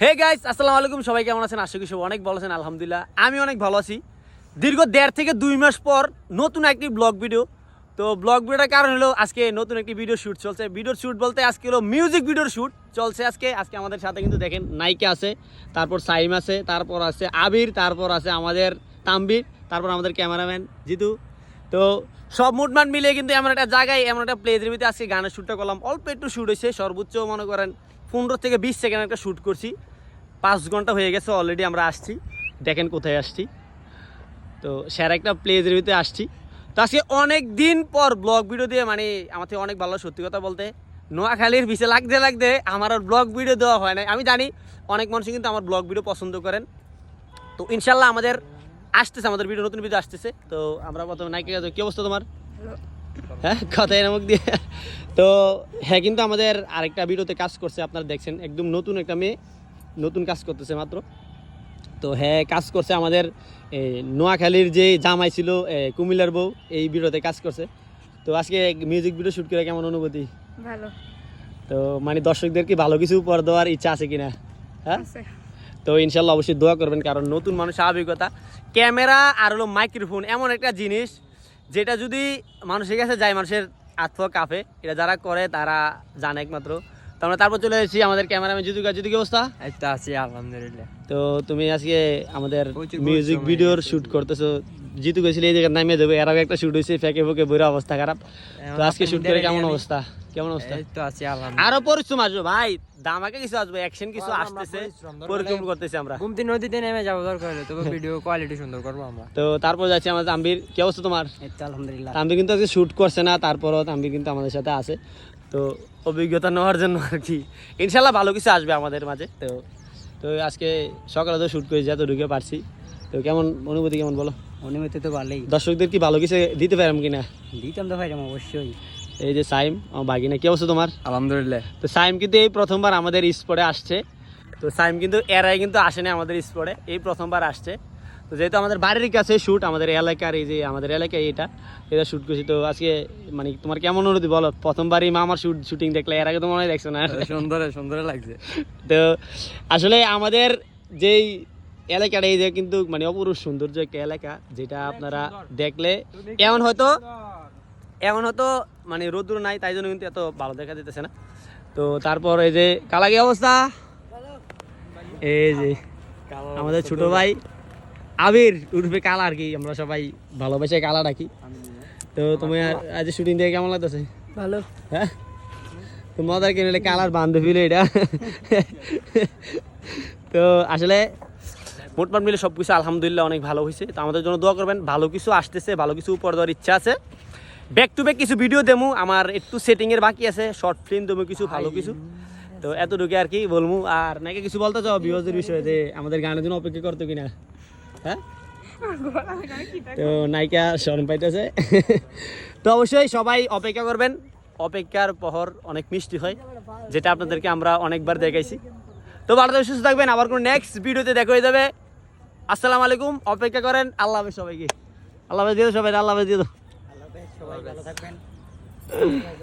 Hey guys আসসালামু আলাইকুম। সবাই কেমন আছেন? আশা করি অনেক ভালো আছেন। আলহামদুলিল্লাহ, আমি অনেক ভালো আছি। দীর্ঘ দেড় থেকে দুই মাস পর নতুন একটি ব্লগ ভিডিও তো ব্লগ ভিডিওটার কারণ হলো, আজকে নতুন একটি ভিডিও শ্যুট চলছে। ভিডিওর শ্যুট বলতে আজকে হলো মিউজিক ভিডিওর শ্যুট চলছে আজকে। আজকে আমাদের সাথে কিন্তু দেখেন নায়িকা আছে, তারপর সাইম আছে, তারপর আছে আবির, তারপর আছে আমাদের তাম্বির তারপর আমাদের ক্যামেরাম্যান জিতু। তো সব মুটমান মিলিয়ে কিন্তু এমন একটা জায়গায়, এমন একটা প্লেজের ভিতরে আজকে গানের শ্যুটটা করলাম। অল্প একটু শ্যুট হয়েছে, সর্বোচ্চ মনে করেন পনেরো থেকে বিশ সেকেন্ড একটা শ্যুট করছি। পাঁচ ঘণ্টা হয়ে গেছে অলরেডি আমরা আসছি। দেখেন কোথায় আসছি। তো স্যার একটা প্লেজের ভিতরে আসছি। তো আজকে অনেক দিন পর ব্লগ ভিডিও দিয়ে মানে আমার থেকে অনেক ভালো সত্যি কথা বলতে, নোয়াখালীর বিছে লাগতে লাগতে আমার আর ব্লগ ভিডিও দেওয়া হয় না আমি জানি অনেক মানুষ কিন্তু আমার ব্লগ ভিডিও পছন্দ করেন। তো ইনশাল্লাহ আমাদের আসতেছে, আমাদের ভিডিও নতুন ভিডিও আসতেছে। তো আমরা প্রথমে নাইকে কি অবস্থা তোমার? হ্যাঁ কথাই নামক দিয়ে। তো হ্যাঁ কিন্তু আমাদের আরেকটা ভিডিওতে কাজ করছে আপনারা দেখছেন একদম নতুন একটা মেয়ে নতুন কাজ করতেছে মাত্র। তো হ্যাঁ কাজ করছে আমাদের নোয়াখালীর যে জামাই ছিল কুমিল্লার বউ এই ভিডিওতে কাজ করছে। তো আজকে মিউজিক ভিডিও শুট করে কেমন অনুভূতি? ভালো। তো মানে দর্শকদের কি ভালো কিছু উপহার দেওয়ার ইচ্ছা আছে কিনা? হ্যাঁ? তো ইনশাল্লাহ অবশ্যই দোয়া করবেন কারণ নতুন মানুষ স্বাভাবিকতা ক্যামেরা আর হলো মাইক্রোফোন এমন একটা জিনিস যেটা যদি মানুষের কাছে যায় মানুষের আত্মীয় কাফে এটা যারা করে তারা জানে একমাত্র। তো আমরা তারপর চলে এসেছি আমাদের ক্যামেরাম্যান জিতুকা গাজি কি অবস্থা? এই আছি আলহামদুলিল্লাহ। তো তুমি আজকে আমাদের মিউজিক ভিডিওর শ্যুট শুট করতেছো। জিতু গেছিলে এই জায়গায় নামিয়ে দেবে। এর আগে একটা শুট হয়েছে ফেকে ফুকে বুড়ো অবস্থা খারাপ। তো আজকে শুট করে কেমন অবস্থা? কেমন অবস্থা? তো আছি আলহামদুলিল্লাহ। আরও পরিশ্রম আসবে ভাই। দামাকে কিছু আসবে অ্যাকশন কিছু আসতেছে পরিশ্রম করতেছি আমরা। ঘুমতি নদীতে নেমে যাব দরকার হলে তবে ভিডিও কোয়ালিটি সুন্দর করব আমরা। তো তারপর যাচ্ছি আমাদের তাম্বির কি অবস্থা তোমার? আলহামদুলিল্লাহ। তাম্বির কিন্তু আজকে শ্যুট করছে না তারপরও তাম্বির কিন্তু আমাদের সাথে আছে। তো অভিজ্ঞতা নেওয়ার জন্য আর কি। ইনশাল্লাহ ভালো কিছু আসবে আমাদের মাঝে। তো তো আজকে সকালে তো শ্যুট করেছি এত ঢুকে পারছি। তো কেমন অনুভূতি কেমন বলো? অনুমতি তো ভালোই। দর্শকদের কি ভালো কিছু দিতে পারলাম কিনা? দিতাম তো ভাইরাম অবশ্যই। এই যে সাইম আমার বাগিনা কি অবস্থা তোমার? আলহামদুলিল্লাহ। তো সাইম কিন্তু এই প্রথমবার আমাদের স্পটে আসছে। তো সাইম কিন্তু এর আগে কিন্তু আসেনি আমাদের স্পটে এই প্রথমবার আসছে। তো যেহেতু আমাদের বাড়ির কাছে শ্যুট আমাদের এলাকার এই যে আমাদের এলাকায় এটা এটা শ্যুট করছি। তো আজকে মানে তোমার কেমন অনুভূতি বলো? প্রথমবারই মা আমার শুট শুটিং দেখলে এর আগে তো মনে হয় দেখছ না? সুন্দর সুন্দর লাগছে। তো আসলে আমাদের যেই এলাকাটা এই যে কিন্তু মানে অপরূপ সৌন্দর্য একটা এলাকা যেটা আপনারা দেখলে এমন হয়তো এমন হয়তো মানে রোদ্র নাই তাই জন্য কিন্তু এত ভালো দেখা যেতেছে না। তো তারপর এই যে কালাগি অবস্থা? এই যে আমাদের ছোট ভাই আবির উর্ফে কালা আর কি আমরা সবাই ভালোবাসে কালা ডাকি। তো তুমি আজ শুটিং দেখে কেমন লাগতেছে? ভালো। হ্যাঁ? তো মজার কিনলে কালার বান্ধবী এটা। তো আসলে মোটমাট মিলে সব কিছু আলহামদুলিল্লাহ অনেক ভালো হয়েছে। তো আমাদের জন্য দোয়া করবেন, ভালো কিছু আসতেছে, ভালো কিছু উপর দেওয়ার ইচ্ছা আছে। ব্যাক টু ব্যাক কিছু ভিডিও দেবো আমার একটু সেটিংয়ের বাকি আছে শর্ট ফিল্ম দেবো কিছু, ভালো কিছু। তো এতটুকু আর কি বলব আর নাকি কিছু বলতে চাও বিহজের বিষয়ে যে আমাদের গানের জন্য অপেক্ষা করতো কিনা? হ্যাঁ? তো নায়িকা শরম পাইতেছে। তো অবশ্যই সবাই অপেক্ষা করবেন। অপেক্ষার পহর অনেক মিষ্টি হয়, যেটা আপনাদেরকে আমরা অনেকবার দেখাইছি। তো ভালো সুস্থ থাকবেন। আবার কোনো নেক্সট ভিডিওতে দেখা হয়ে যাবে। আসসালামু আলাইকুম, অপেক্ষা করেন, আল্লাহ সবাইকে। আল্লাহ দিয়ে সবাই আল্লাহ হাফেজ দিয়ে দাও। সবাই ভালো থাকবেন।